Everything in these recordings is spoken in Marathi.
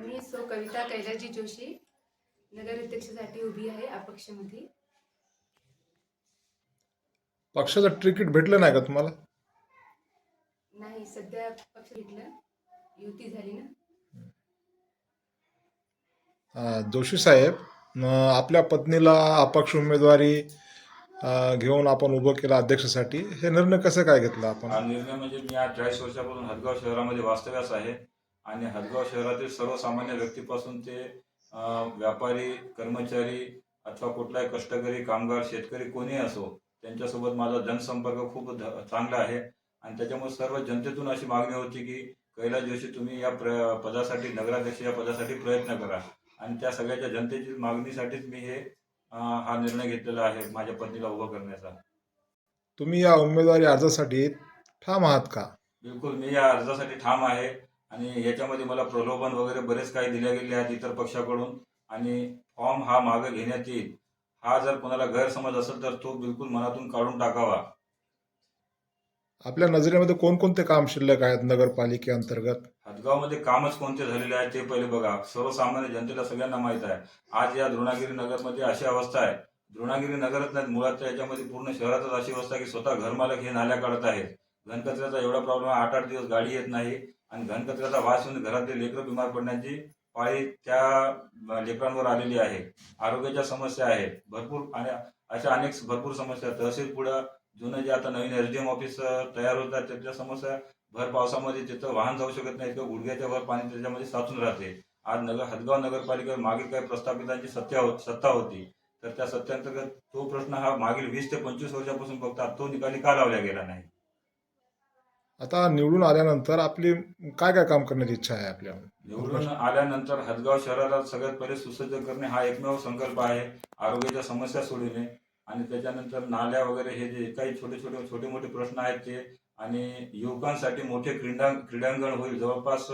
मी सो कविता कैलाजी जोशी नगराध्यक्षसाठी उभी आहे अपक्षमध्ये. पक्षाचं तिकीट भेटलं नाही का तुम्हाला? नाही सध्या पक्ष घेतलं युती झाली ना. अं, जोशी साहेब आपल्या पत्नीला अपक्ष उमेदवारी अं, घेऊन आपण उभं केलं अध्यक्षासाठी. हे निर्णय कसं काय घेतला आपण? हा निर्णय म्हणजे मी आज चाळीस वर्षापासून हदगाव शहरामध्ये वास्तव्यास आहे. आणि हदगाव शहरातील सर्वसामान्य व्यक्तीपासून ते व्यापारी कर्मचारी अथवा कुठलाही कष्टकरी कामगार शेतकरी कोणीही असो त्यांच्यासोबत माझा जनसंपर्क खूप चांगला आहे. आणि त्याच्यामुळे सर्व जनतेतून अशी मागणी होती की कैलास जोशी तुम्ही या प्र पदासाठी नगराध्यक्ष या पदासाठी प्रयत्न करा. आणि त्या सगळ्याच्या जनतेची मागणीसाठीच मी हे हा निर्णय घेतलेला आहे माझ्या पत्नीला उभं करण्याचा. तुम्ही या उमेदवारी अर्जासाठी ठाम आहात का? बिलकुल मी या अर्जासाठी ठाम आहे. आणि याच्यामध्ये मला प्रलोभन वगैरे बरेच काही दिले गेले आहेत इतर पक्षाकडून. आणि फॉर्म हा मागे घेण्यात येईल हा जर कोणाला गैरसमज असेल तर तो बिलकुल मनातून काढून टाकावा. आपल्या नजरेमध्ये कोणकोणते काम शिल्लक आहेत नगरपालिकेअंतर्गत हदगावमध्ये कामच कोणते झालेले आहे ते पहिले बघा. सर्वसामान्य जनतेला सगळ्यांना माहीत आहे. आज या द्रोणागिरी नगरमध्ये अशी अवस्था आहे. द्रोणागिरी नगरच नाही मुळात याच्यामध्ये पूर्ण शहरातच अशी अवस्था आहे की स्वतः घरमालक हे नाल्या काढत आहेत. घनकचऱ्याचा एवढा प्रॉब्लेम आहे आठ आठ दिवस गाडी येत नाही. आणि घनकचऱ्याचा वास येऊन घरातले लेकरं बिमार पडण्याची पाळी त्या लेकरांवर आलेली आहे. आरोग्याच्या समस्या आहेत. भरपूर आणि अशा अनेक भरपूर समस्या तहसील पुढं जुनं जे आता नवीन एसडीएम ऑफिस तयार होत आहे त्याच्या समस्या भर पावसामध्ये तिथं वाहन जाऊ शकत नाही किंवा गुडघ्याच्या वर पाणी त्याच्यामध्ये साचून राहते. आज नगर हदगाव नगरपालिकेवर मागील काही प्रस्थापितांची सत्या हो- सत्ता होती. तर त्या सत्यांतर्गत तो प्रश्न हा मागील वीस ते पंचवीस वर्षापासून बघतात. तो निकाली का लावला गेला नाही? आता निवडून आल्यानंतर आपली काय काय काम करण्याची इच्छा आहे आपल्या? निवडून आल्यानंतर हदगाव शहराला सगळ्यात पहिले सुसज्ज करणे हा एकमेव संकल्प आहे. आरोग्याच्या समस्या सोडविणे आणि त्याच्यानंतर नाल्या वगैरे हे जे काही छोटे छोटे छोटे मोठे प्रश्न आहेत ते आणि युवकांसाठी मोठे क्रीडा क्रीडांगण होईल. जवळपास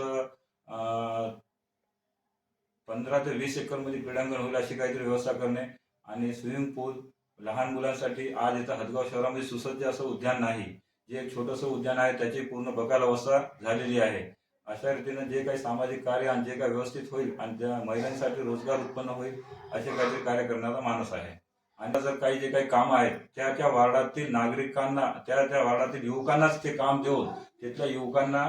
पंधरा ते वीस एकरमध्ये क्रीडांगण होईल अशी काहीतरी व्यवस्था करणे आणि स्विमिंग पूल लहान मुलांसाठी आज इथं हदगाव शहरामध्ये सुसज्ज असं उद्यान नाही. जे एक छोटंसं उद्यान आहे त्याची पूर्ण बकाल अवस्था झालेली आहे. अशा रीतीने जे काही सामाजिक कार्य आणि जे काही व्यवस्थित होईल आणि त्या महिलांसाठी रोजगार उत्पन्न होईल असे काहीतरी कार्य करणारा माणूस आहे. आणि जर काही जे काही कामं आहेत त्या त्या वार्डातील नागरिकांना त्या त्या वार्डातील युवकांनाच ते काम देऊन तिथल्या युवकांना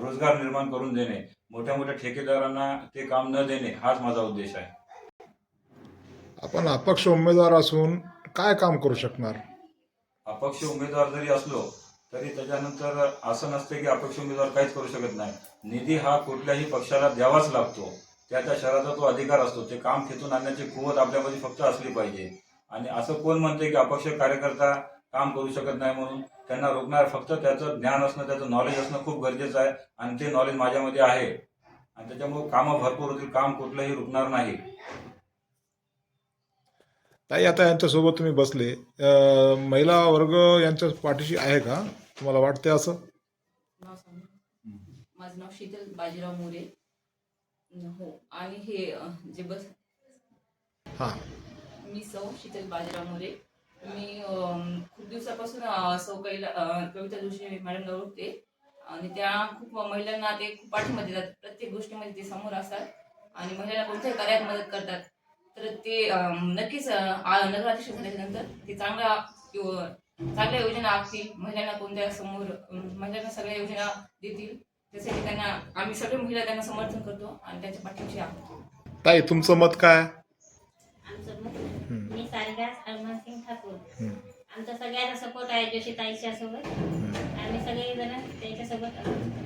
रोजगार निर्माण करून देणे मोठ्या मोठ्या ठेकेदारांना ते काम न देणे हाच माझा उद्देश आहे. आपण अपक्ष उमेदवार असून काय काम करू शकणार? अपक्ष उमेदवार जरी असलो तरी त्याच्यानंतर असं नसते की अपक्ष उमेदवार काहीच करू शकत नाही. निधी हा कुठल्याही पक्षाला द्यावाच लागतो. त्या त्या शहराचा तो अधिकार असतो. ते काम खेचून आणण्याची कुवत आपल्यामध्ये फक्त असली पाहिजे. आणि असं कोण म्हणते की अपक्ष कार्यकर्ता काम करू शकत नाही म्हणून? त्यांना रोखणार फक्त त्याचं ज्ञान असणं त्याचं नॉलेज असणं खूप गरजेचं आहे. आणि ते नॉलेज माझ्यामध्ये आहे. आणि त्याच्यामुळे कामं भरपूर होतील. काम कुठलंही रुकणार नाही. ताई आता यांच्यासोबत तुम्ही बसले. महिला वर्ग यांच्या पाठीशी आहे का? तुम्हाला वाटते असं? माझं नाव शीतल बाजीराव मोरे. हो आणि हे जे बस हां. मी सौ शीतल बाजीराव मोरे. मी खूप दिवसापासून सौ कैला कविता जोशी मॅडमला ओळखते आणि त्या खूप महिलांना ते खूप पाठिंबा देतात. प्रत्येक गोष्टीमध्ये ते समोर असतात. आणि महिलांना कोणत्याही कार्यात मदत करतात. तर ते नक्कीच नगराध्यक्ष झाल्यानंतर ते चांगला चांगल्या योजना आखतील. महिलांना कोणत्या समोर महिलांना सगळ्या योजना देतील. त्यासाठी त्यांना आम्ही सगळे महिला त्यांना समर्थन करतो आणि त्यांच्या पाठीशी आहोत. ताई तुमचं मत काय? आमचं मत मी सारगास हनुमानसिंग ठाकूर. हम्म, आमचा सगळ्यांचा सपोर्ट आहे जोशी ताईच्या सोबत. आम्ही सगळेजण त्यांच्यासोबत आहोत.